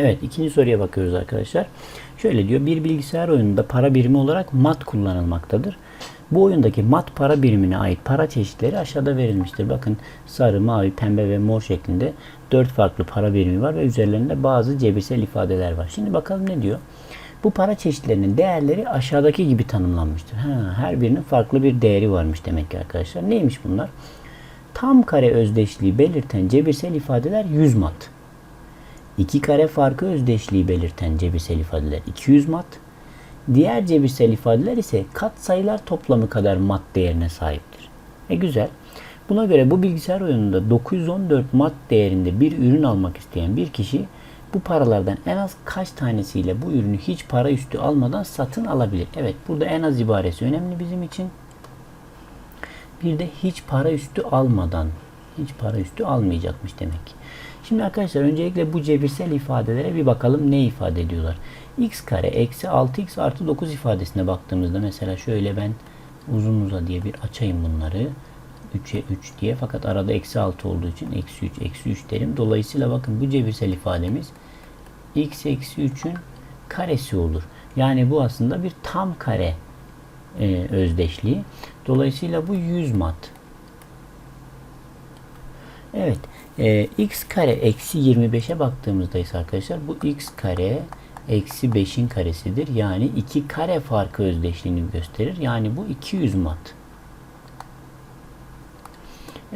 Evet ikinci soruya bakıyoruz arkadaşlar. Şöyle diyor bir bilgisayar oyununda para birimi olarak mat kullanılmaktadır. Bu oyundaki mat para birimine ait para çeşitleri aşağıda verilmiştir. Bakın sarı, mavi, pembe ve mor şeklinde dört farklı para birimi var ve üzerlerinde bazı cebirsel ifadeler var. Şimdi bakalım ne diyor? Bu para çeşitlerinin değerleri aşağıdaki gibi tanımlanmıştır. Ha, her birinin farklı bir değeri varmış demek ki arkadaşlar. Neymiş bunlar? Tam kare özdeşliği belirten cebirsel ifadeler 100 mat. İki kare farkı özdeşliği belirten cebirsel ifadeler 200 mat. Diğer cebirsel ifadeler ise kat sayılar toplamı kadar mat değerine sahiptir. E güzel. Buna göre bu bilgisayar oyununda 914 mat değerinde bir ürün almak isteyen bir kişi bu paralardan en az kaç tanesiyle bu ürünü hiç para üstü almadan satın alabilir? Evet burada en az ibaresi önemli bizim için. Bir de hiç para üstü almadan hiç para üstü almayacakmış demek. Şimdi arkadaşlar öncelikle bu cebirsel ifadelere bir bakalım ne ifade ediyorlar. x kare eksi 6x artı 9 ifadesine baktığımızda mesela şöyle ben uzun uza diye bir açayım bunları. 3'e 3 diye fakat arada eksi 6 olduğu için eksi 3 eksi 3 derim. Dolayısıyla bakın bu cebirsel ifademiz x eksi 3'ün karesi olur. Yani bu aslında bir tam kare e, özdeşliği. Dolayısıyla bu 100 mat. Evet. E, x kare eksi 25'e baktığımızda ise arkadaşlar bu x kare eksi 5'in karesidir. Yani 2 kare farkı özdeşliğini gösterir. Yani bu 200 mat.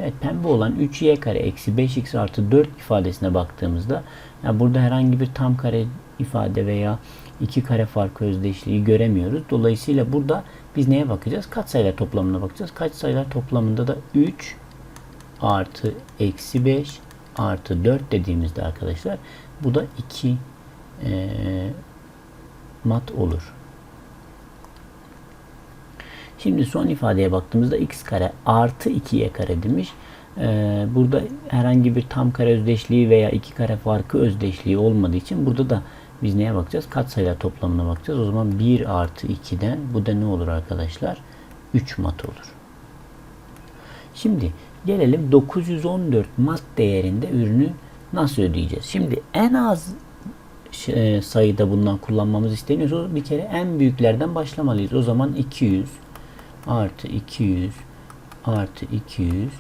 Evet pembe olan 3y kare eksi 5x artı 4 ifadesine baktığımızda yani burada herhangi bir tam kare ifade veya iki kare farkı özdeşliği göremiyoruz. Dolayısıyla burada biz neye bakacağız? Katsayılar toplamına bakacağız. Katsayılar toplamında da 3 artı eksi 5 artı 4 dediğimizde arkadaşlar bu da 2 e, mat olur. Şimdi son ifadeye baktığımızda x kare artı 2y kare demiş. Ee, burada herhangi bir tam kare özdeşliği veya iki kare farkı özdeşliği olmadığı için burada da biz neye bakacağız? Katsayılar toplamına bakacağız. O zaman 1 artı 2'den bu da ne olur arkadaşlar? 3 mat olur. Şimdi gelelim 914 mat değerinde ürünü nasıl ödeyeceğiz? Şimdi en az e, sayıda bundan kullanmamız isteniyorsa bir kere en büyüklerden başlamalıyız. O zaman 200 artı 200 artı 200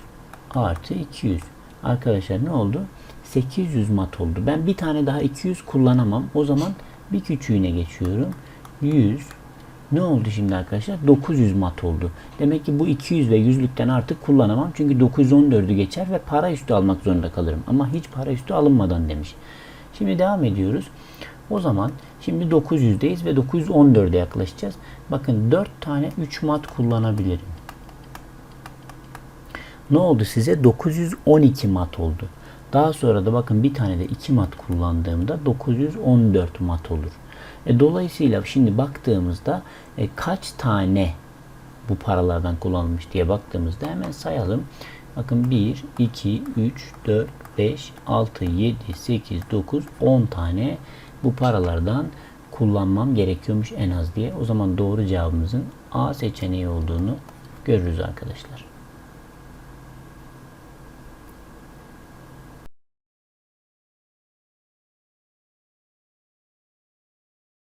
artı 200. Arkadaşlar ne oldu? 800 mat oldu. Ben bir tane daha 200 kullanamam. O zaman bir küçüğüne geçiyorum. 100 ne oldu şimdi arkadaşlar? 900 mat oldu. Demek ki bu 200 ve 100'lükten artık kullanamam. Çünkü 914'ü geçer ve para üstü almak zorunda kalırım. Ama hiç para üstü alınmadan demiş. Şimdi devam ediyoruz. O zaman şimdi 900'deyiz ve 914'e yaklaşacağız. Bakın 4 tane 3 mat kullanabilirim. Ne oldu size? 912 mat oldu. Daha sonra da bakın bir tane de 2 mat kullandığımda 914 mat olur. E, dolayısıyla şimdi baktığımızda e, kaç tane bu paralardan kullanılmış diye baktığımızda hemen sayalım. Bakın 1, 2, 3, 4, 5, 6, 7, 8, 9, 10 tane bu paralardan kullanmam gerekiyormuş en az diye. O zaman doğru cevabımızın A seçeneği olduğunu görürüz arkadaşlar.